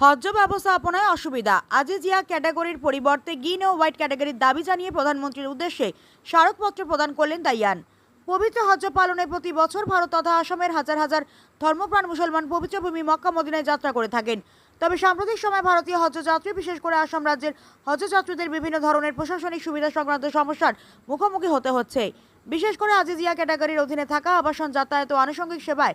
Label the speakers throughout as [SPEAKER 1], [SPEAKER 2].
[SPEAKER 1] হজ্জ ব্যবস্থাপনায় অসুবিধা। আজিজিয়া ক্যাটাগরির পরিবর্তে গ্রিন ও হোয়াইট ক্যাটাগরির দাবি জানিয়ে প্রধানমন্ত্রীর উদ্দেশ্যে স্মারকপত্র প্রদান করলেন দাইয়ান পবিত্র হজ্জ পালনে প্রতি বছর ভারত তথা আসামের হাজার হাজার ধর্মপ্রাণ মুসলমান পবিত্র ভূমি মক্কা মদিনায় যাত্রা করে থাকেন। তবে সাম্প্রতিক সময় ভারতীয় হজ্জ যাত্রী, বিশেষ করে আসাম রাজ্যের হজ্জ যাত্রীদের বিভিন্ন ধরনের প্রশাসনিক সুবিধা সংক্রান্ত সমস্যার মুখোমুখি হতে হচ্ছে। বিশেষ করে আজিজিয়া ক্যাটাগরির অধীনে থাকা আবাসন যাতায়াত ও আনুষঙ্গিক সেবায়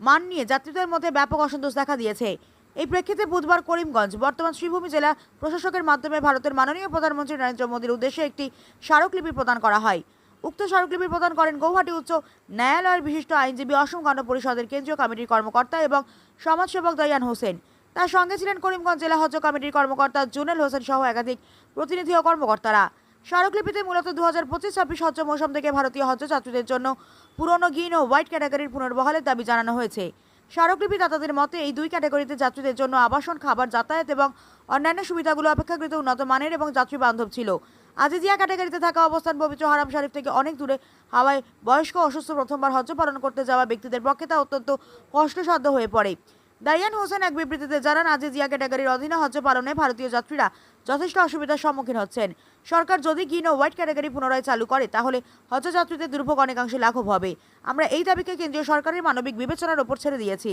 [SPEAKER 1] মান নিয়ে যাত্রীদের মধ্যে ব্যাপক অসন্তোষ দেখা দিয়েছে। এই প্রেক্ষিতে বুধবার করিমগঞ্জ, বর্তমান শ্রীভূমি জেলা প্রশাসকের মাধ্যমে ভারতের মাননীয় প্রধানমন্ত্রী নরেন্দ্র মোদীর উদ্দেশ্যে একটি স্মারকলিপি প্রদান করা হয়। উক্ত স্মারকলিপি প্রদান করেন গৌহাটি উচ্চ ন্যায়ালয়ের বিশিষ্ট আইনজীবী অসম গণ পরিষদের কেন্দ্রীয় কমিটির কর্মকর্তা এবং সমাজসেবক দয়ান হোসেন। তার সঙ্গে ছিলেন করিমগঞ্জ জেলা হজ কমিটির কর্মকর্তা জুনেল হোসেন সহ একাধিক প্রতিনিধি ও কর্মকর্তারা। স্মারকলিপিতে মূলত দু হাজার পঁচিশ ছাব্বিশ হজ্জ মৌসুম থেকে ভারতীয় হজ্জ যাত্রীদের জন্য পুরনো গ্রিন ও হোয়াইট ক্যাটাগরির পুনর্বহালের দাবি জানানো হয়েছে। স্মারকলিপি দাতাদের মতে, এই দুই ক্যাটাগরিতে যাত্রীদের জন্য আবাসন, খাবার, যাতায়াত এবং অন্যান্য সুবিধাগুলো অপেক্ষাকৃত উন্নত মানের এবং যাত্রী বান্ধব ছিল। আজিজিয়া ক্যাটাগরিতে থাকা অবস্থান পবিত্র হারাম শরীফ থেকে অনেক দূরে হাওয়ায় বয়স্ক, অসুস্থ প্রথমবার হজ পালন করতে যাওয়া ব্যক্তিদের পক্ষে তা অত্যন্ত কষ্টসাধ্য হয়ে পড়ে। দাইয়ান হোসেন এক বিবৃতিতে জানান আজিজিয়া ক্যাটাগরির অধীনে হজ্জ পালনে ভারতীয় যাত্রীরা যথেষ্ট অসুবিধার সম্মুখীন হচ্ছেন। সরকার যদি গ্রিন ও হোয়াইট ক্যাটাগরি পুনরায় চালু করে, তাহলে হজ্জ যাত্রীদের দুর্ভোগ অনেকাংশে লাঘব হবে। আমরা এই দাবিকে কেন্দ্রীয় সরকারের মানবিক বিবেচনার ওপর ছেড়ে দিয়েছি।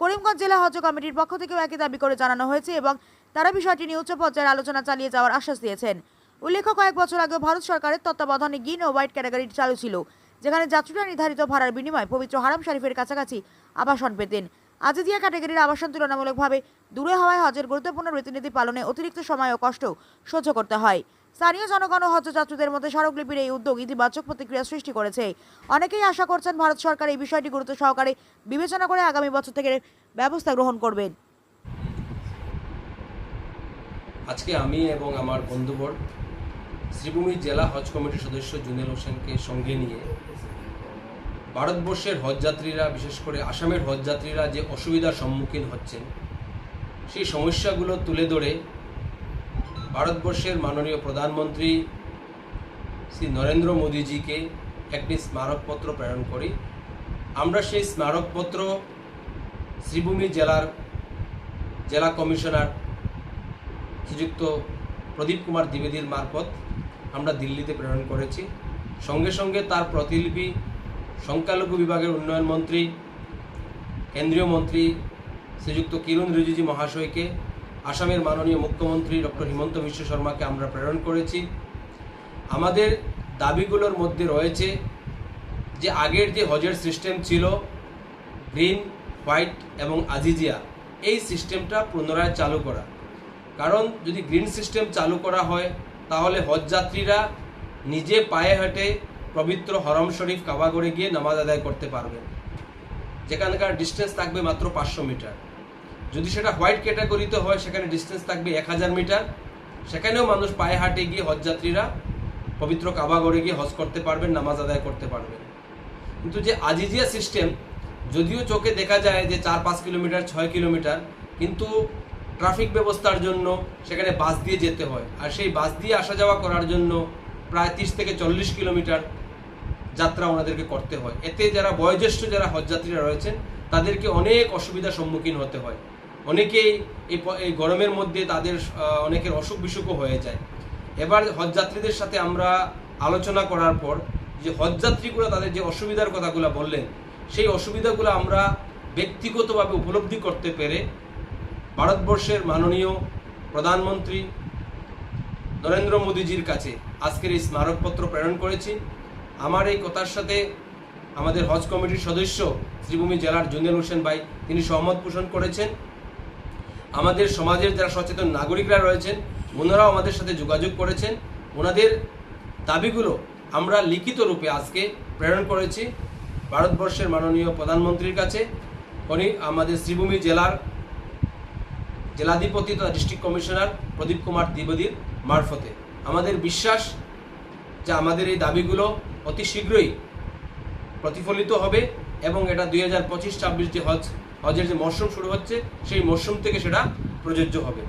[SPEAKER 1] করিমগঞ্জ জেলা হজ কমিটির পক্ষ থেকেও একই দাবি করে জানানো হয়েছে এবং তারা বিষয়টি নিয়ে উচ্চ পর্যায়ের আলোচনা চালিয়ে যাওয়ার আশ্বাস দিয়েছেন। উল্লেখ্য, কয়েক বছর আগে ভারত সরকারের তত্ত্বাবধানে গ্রিন ও হোয়াইট ক্যাটাগরি চালু ছিল, যেখানে যাত্রীরা নির্ধারিত ভাড়ার বিনিময়ে পবিত্র হারাম শরীফের কাছাকাছি আবাসন পেতেন। আজিজিয়া ক্যাটাগরির আবাসন তুলনামূলকভাবে দূরে হওয়ায় হজের গুরুত্বপূর্ণ রীতিনীতি পালনে অতিরিক্ত সময় ও কষ্ট সহ্য করতে হয়। স্থানীয় জনগণ ও হজযাত্রীদের মধ্যে স্মারকলিপির এই উদ্যোগ ইতিবাচক প্রতিক্রিয়া সৃষ্টি করেছে। অনেকেই আশা করছেন ভারত সরকার এই বিষয়টি গুরুত্ব সহকারে বিবেচনা করে আগামী বছর থেকে ব্যবস্থা গ্রহণ করবেন।
[SPEAKER 2] আজকে আমি এবং আমার বন্ধুবর শ্রীভূমি জেলা হজ কমিটির সদস্য জুনেল হোসেনকে সঙ্গে নিয়ে ভারতবর্ষের হজযাত্রীরা, বিশেষ করে আসামের হজযাত্রীরা যে অসুবিধার সম্মুখীন হচ্ছেন, সেই সমস্যাগুলো তুলে ধরে ভারতবর্ষের মাননীয় প্রধানমন্ত্রী শ্রী নরেন্দ্র মোদীজিকে একটি স্মারকপত্র প্রেরণ করি। আমরা সেই স্মারকপত্র শ্রীভূমি জেলার জেলা কমিশনার শ্রীযুক্ত প্রদীপ কুমার দ্বিবেদীর মারফত আমরা দিল্লিতে প্রেরণ করেছি। সঙ্গে সঙ্গে তার প্রতিলিপি সংখ্যালঘু বিভাগের উন্নয়ন মন্ত্রী, কেন্দ্রীয় মন্ত্রী শ্রীযুক্ত কিরণ রিজিজু মহাশয়কে, আসামের মাননীয় মুখ্যমন্ত্রী ডক্টর হিমন্ত বিশ্ব শর্মাকে আমরা প্রেরণ করেছি। আমাদের দাবিগুলোর মধ্যে রয়েছে যে আগের যে হজের সিস্টেম ছিল, গ্রিন, হোয়াইট এবং আজিজিয়া, এই সিস্টেমটা পুনরায় চালু করা। কারণ যদি গ্রিন সিস্টেম চালু করা হয়, তাহলে হজযাত্রীরা নিজে পায়ে হেঁটে পবিত্র হরম শরীফ কাবাগড়ে গিয়ে নামাজ আদায় করতে পারবেন যেখানকার ডিস্টেন্স থাকবে মাত্র পাঁচশো মিটার। যদি সেটা হোয়াইট ক্যাটাগরিতে হয়, সেখানে ডিস্টেন্স থাকবে এক হাজার মিটার। সেখানেও মানুষ পায়ে হাঁটে গিয়ে হজযাত্রীরা পবিত্র কাবাগড়ে গিয়ে হজ করতে পারবেন, নামাজ আদায় করতে পারবেন। কিন্তু যে আজিজিয়া সিস্টেম যদিও চোখে দেখা যায় যে চার পাঁচ কিলোমিটার, ছয় কিলোমিটার, কিন্তু ট্রাফিক ব্যবস্থার জন্য সেখানে বাস দিয়ে যেতে হয়। আর সেই বাস দিয়ে আসা যাওয়া করার জন্য প্রায় তিরিশ থেকে চল্লিশ কিলোমিটার যাত্রা ওনাদেরকে করতে হয়। এতে যারা বয়োজ্যেষ্ঠ, যারা হজযাত্রীরা রয়েছেন, তাদেরকে অনেক অসুবিধার সম্মুখীন হতে হয়। অনেকেই এই গরমের মধ্যে তাদের অনেকের অসুখ বিসুখও হয়ে যায়। এবার হজযাত্রীদের সাথে আমরা আলোচনা করার পর যে হজযাত্রীগুলো তাদের যে অসুবিধার কথাগুলো বললেন, সেই অসুবিধাগুলো আমরা ব্যক্তিগতভাবে উপলব্ধি করতে পেরে ভারতবর্ষের মাননীয় প্রধানমন্ত্রী নরেন্দ্র মোদীজির কাছে আজকের এই স্মারকপত্র প্রেরণ করেছি। আমার এই কথার সাথে আমাদের হজ কমিটির সদস্য শ্রীভূমি জেলার জুনেল হোসেন ভাই, তিনি সহমত পোষণ করেছেন। আমাদের সমাজের যারা সচেতন নাগরিকরা রয়েছেন, ওনারাও আমাদের সাথে যোগাযোগ করেছেন। ওনাদের দাবিগুলো আমরা লিখিত রূপে আজকে প্রেরণ করেছি ভারতবর্ষের মাননীয় প্রধানমন্ত্রীর কাছে। উনি আমাদের শ্রীভূমি জেলার জেলাধিপতি তথা ডিস্ট্রিক্ট কমিশনার প্রদীপ কুমার দ্বিবেদীর মারফতে। আমাদের বিশ্বাস যে আমাদের এই দাবিগুলো অতি শীঘ্রই প্রতিফলিত হবে এবং এটা দুই হাজার পঁচিশ ছাব্বিশ যে হজ, হজের যে মরশুম শুরু হচ্ছে, সেই মরশুম থেকে সেটা প্রযোজ্য হবে।